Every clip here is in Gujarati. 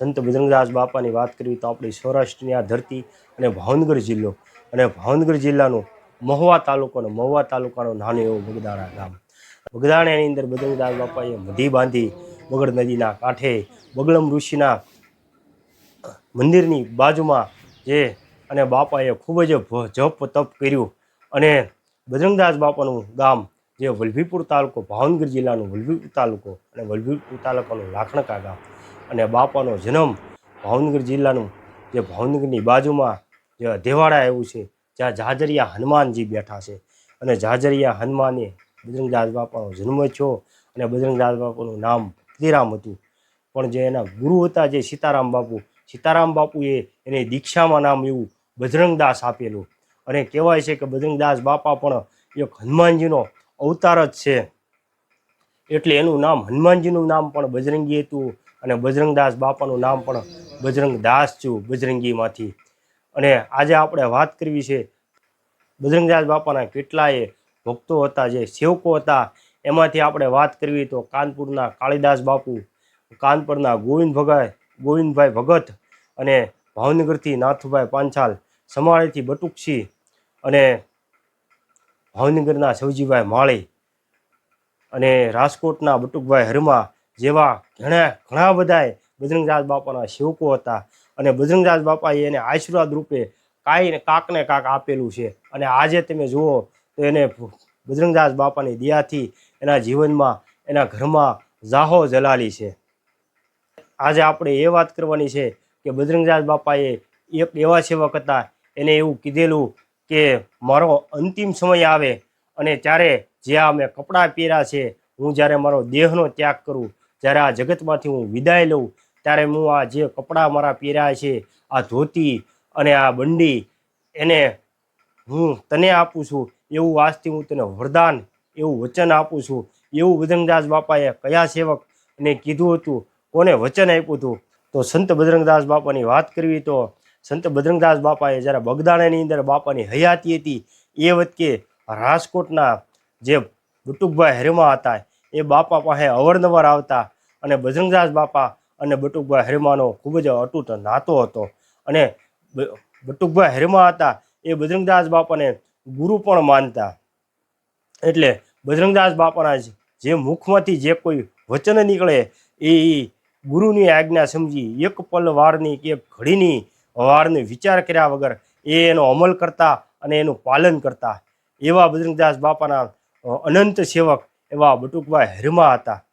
સંત બજરંગદાસ બાપાની વાત કરવી તો આપણી સૌરાષ્ટ્રની આ ધરતી અને ભાવનગર જિલ્લો અને ભાવનગર જિલ્લાનો મહુવા તાલુકો અને મહુવા તાલુકાનો નાનો એવો બગદાણા ગામ. બગદાણાની અંદર બજરંગદાસ બાપાએ મધી બાંધી બગડ નદીના કાંઠે બગલમ ઋષિના મંદિરની બાજુમાં જે અને બાપાએ ખૂબ જ જપ તપ કર્યું અને બજરંગદાસ બાપાનું ગામ જે વલભીપુર તાલુકો, ભાવનગર જિલ્લાનો વલભીપુર તાલુકો અને વલભીપુર તાલુકાનું લાખણકા ગામ અને બાપાનો જન્મ ભાવનગર જિલ્લાનું જે ભાવનગરની બાજુમાં જે દેવાડા એવું છે, જ્યાં જાજરિયા હનુમાનજી બેઠા છે. અને જાજરિયા હનુમાને બજરંગદાસ બાપાનો જન્મ થયો અને બજરંગદાસ બાપાનું નામ ફકીરામ હતું. પણ જે એના ગુરુ હતા જે સીતારામ બાપુ, સીતારામ બાપુએ એને દીક્ષામાં નામ એવું બજરંગદાસ આપેલું. અને કહેવાય છે કે બજરંગદાસ બાપા પણ એક હનુમાનજીનો અવતાર જ છે. એટલે એનું નામ હનુમાનજીનું નામ પણ બજરંગી હતું. અને બજરંગદાસ બાપાનું નામ પણ બજરંગદાસ છું બજરંગીમાંથી. અને આજે આપણે વાત કરવી છે, બજરંગદાસ બાપાના કેટલાય ભક્તો હતા, જે સેવકો હતા, એમાંથી આપણે વાત કરવી તો કાનપુરના કાળીદાસ બાપુ, કાનપુરના ગોવિંદ ભગાઈ ગોવિંદભાઈ ભગત અને ભાવનગરથી નાથુભાઈ પાંચાલ, સમાળીથી બટુકસી અને ભાવનગરના સવજીભાઈ માળી અને રાજકોટના બટુકભાઈ હરમા જેવા ઘણા ઘણા બધાએ બજરંગદાસ બાપાના સેવકો હતા. અને બજરંગદાસ બાપાએ એને આશીર્વાદ રૂપે કાંઈ કાકને કાક આપેલું છે. અને આજે તમે જુઓ તો એને બજરંગદાસ બાપાની દયાથી એના જીવનમાં, એના ઘરમાં જાહો જલાલી છે. આજે આપણે એ વાત કરવાની છે કે બજરંગદાસ બાપાએ એક એવા સેવક હતા, એને એવું કીધેલું કે મારો અંતિમ સમય આવે અને ત્યારે જે આ મેં કપડાં પહેર્યા છે, હું જ્યારે મારો દેહનો ત્યાગ કરું જ્યારે આ જગતમાંથી હું વિદાય લઉં, ત્યારે હું આ જે કપડાં મારા પહેર્યા છે, આ ધોતી અને આ બંડી, એને હું તને આપું છું. એવું આજથી હું તને વરદાન, એવું વચન આપું છું. એવું બજરંગદાસ બાપાએ કયા સેવકને કીધું હતું? કોને વચન આપ્યું હતું? તો સંત બજરંગદાસ બાપાની વાત કરવી તો સંત બજરંગદાસ બાપાએ જ્યારે બગદાણાની અંદર બાપાની હયાતી હતી, એ વખતે રાજકોટના જે બટુકભાઈ હેરમા હતા એ બાપા પાસે અવારનવાર આવતા અને બજરંગદાસ બાપા અને બટુકભાઈ હરેમાનો ખૂબ જ અતૂટ નાતો હતો. અને બટુકભાઈ હરેમા હતા એ બજરંગદાસ બાપાને ગુરુ પણ માનતા. એટલે બજરંગદાસ બાપાના જે મુખમાંથી જે કોઈ વચન નીકળે એ ગુરુની આજ્ઞા સમજી એક પલ વારની કે ઘડીની વારને વિચાર કર્યા વગર એ એનો અમલ કરતા અને એનું પાલન કરતા. એવા બજરંગદાસ બાપાના અનંત સેવક એવા બટુકભાઈ હરમા હતા.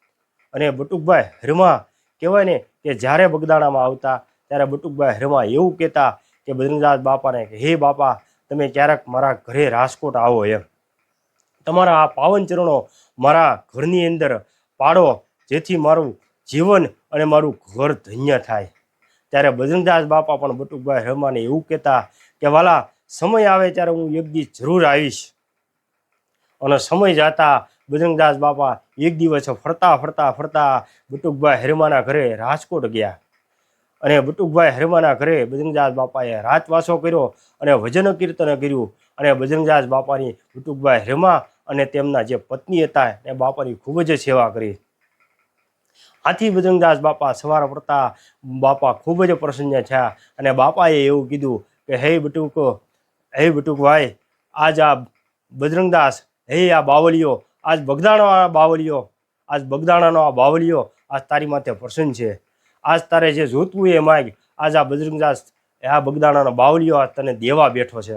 અને બટુકભાઈ હરમા કહેવાય ને કે જ્યારે બગદાણામાં આવતા, ત્યારે બટુકભાઈ હરમા એવું કહેતા કે બદ્રીનાથ બાપાને કે, હે બાપા, તમે ક્યારેક મારા ઘરે રાજકોટ આવો એમ. તમારા આ પાવન ચરણો મારા ઘરની અંદર પાડો, જેથી મારું જીવન અને મારું ઘર ધન્ય થાય. ત્યારે બદ્રીનાથ બાપા પણ બટુકભાઈ રમાને એવું કહેતા કે, વાલા, સમય આવે ત્યારે હું એક જરૂર આવીશ. અને સમય જતા બજરંગદાસ બાપા એક દિવસ ફરતા ફરતા ફરતા બટુકભાઈ હરમાના ઘરે રાજકોટ ગયા. અને બટુકભાઈ હરમાના ઘરે બજરંગદાસ બાપાએ રાતવાસો કર્યો અને ભજન કીર્તન કર્યું. અને બજરંગદાસ બાપાની બટુકભાઈ હરમા અને તેમના જે પત્ની હતા એ બાપાની ખૂબ જ સેવા કરી. આથી બજરંગદાસ બાપા સવાર પડતા બાપા ખૂબ જ પ્રસન્ન થયા અને બાપાએ એવું કીધું કે, હે બટુક, હે બટુકભાઈ, આજ આ બજરંગદાસ, હે આ બાવલીઓ આજ બગદાણો આ આજ બગદાણાનો આ બાવલીઓ આજ તારી માથે પ્રસન્ન છે. આજ તારે જે જોતું એ માગ આજ આ બજરંગદાસ, આ બગદાણાનો બાવલીઓ આજ તને દેવા બેઠો છે.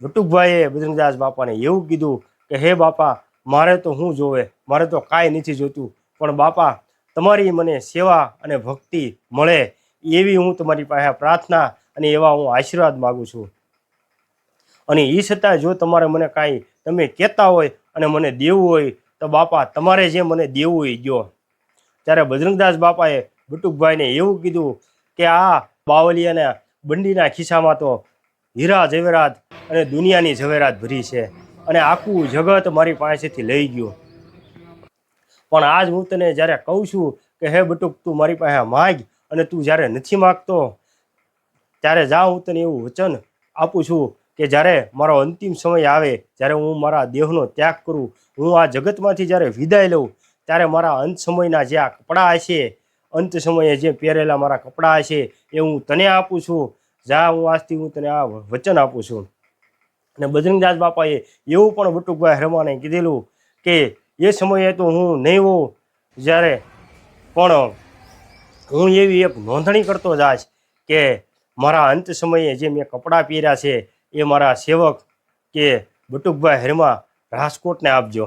બટુકભાઈએ બજરંગદાસ બાપાને એવું કીધું કે, હે બાપા, મારે તો હું જોવે, મારે તો કાંઈ નથી જોતું, પણ બાપા, તમારી મને સેવા અને ભક્તિ મળે, એવી હું તમારી પાસે પ્રાર્થના અને એવા હું આશીર્વાદ માગું છું. અને એ છતાં જો તમારે મને કાંઈ તમે કહેતા હોય અને મને દેવું હોય, તો બાપા, તમારે જે મને દેવું હોય ગયો ત્યારે બજરંગદાસ બાપાએ બટુકભાઈને એવું કીધું કે આ બાવલિયાના બંડીના ખિસ્સામાં તો હીરા ઝવેરાત અને દુનિયાની ઝવેરાત ભરી છે અને આખું જગત મારી પાસેથી લઈ ગયું. પણ આજ હું તને જ્યારે કહું છું કે, હે બટુક, તું મારી પાસે માગ અને તું જ્યારે નથી માગતો, ત્યારે જા હું તને એવું વચન આપું છું કે જ્યારે મારો અંતિમ સમય આવે, જ્યારે હું મારા દેહનો ત્યાગ કરું, હું આ જગતમાંથી જ્યારે વિદાય લઉં, ત્યારે મારા અંત સમયના જે આ કપડાં હશે, અંત સમયે જે પહેરેલા મારા કપડાં છે એ હું તને આપું છું. જા, હું આજથી હું તને આ વચન આપું છું. અને બજરંગદાસ બાપાએ એવું પણ બટુકભાઈ હરમાને કીધેલું કે, એ સમયે તો હું નહીં હોઉં, જ્યારે પણ હું એવી એક નોંધણી કરતો જાશ કે મારા અંત સમયે જે મેં કપડાં પહેર્યા છે એ મારા સેવક કે બટુકભાઈ હરમા રાજકોટને આપજો.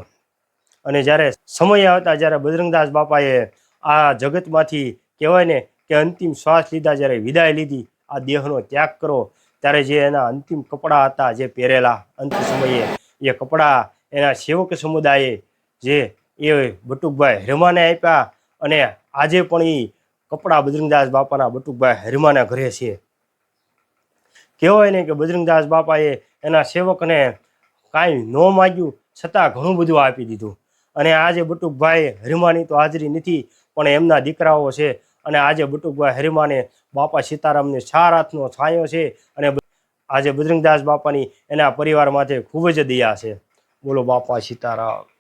અને જ્યારે સમય આવતા જ્યારે બજરંગદાસ બાપાએ આ જગતમાંથી કહેવાય ને કે અંતિમ શ્વાસ લીધા, જ્યારે વિદાય લીધી, આ દેહનો ત્યાગ કરો, ત્યારે જે એના અંતિમ કપડાં હતા, જે પહેરેલા અંત સમયે, એ કપડાં એના સેવક સમુદાયે જે એ બટુકભાઈ હરમાને આપ્યા અને આજે પણ એ કપડાં બજરંગદાસ બાપાના બટુકભાઈ હરમાના ઘરે છે. કહેવાય ને કે બજરંગદાસ બાપાએ એના સેવકને કાંઈ ન માગ્યું, છતાં ઘણું બધું આપી દીધું. અને આજે બટુકભાઈ હરિમાની તો હાજરી નથી, પણ એમના દીકરાઓ છે. અને આજે બટુકભાઈ હરિમાને બાપા સીતારામને ચાર હાથનો છાંયો છે અને આજે બજરંગદાસ બાપાની એના પરિવાર માથે ખૂબ જ દયા છે. બોલો બાપા સીતારામ.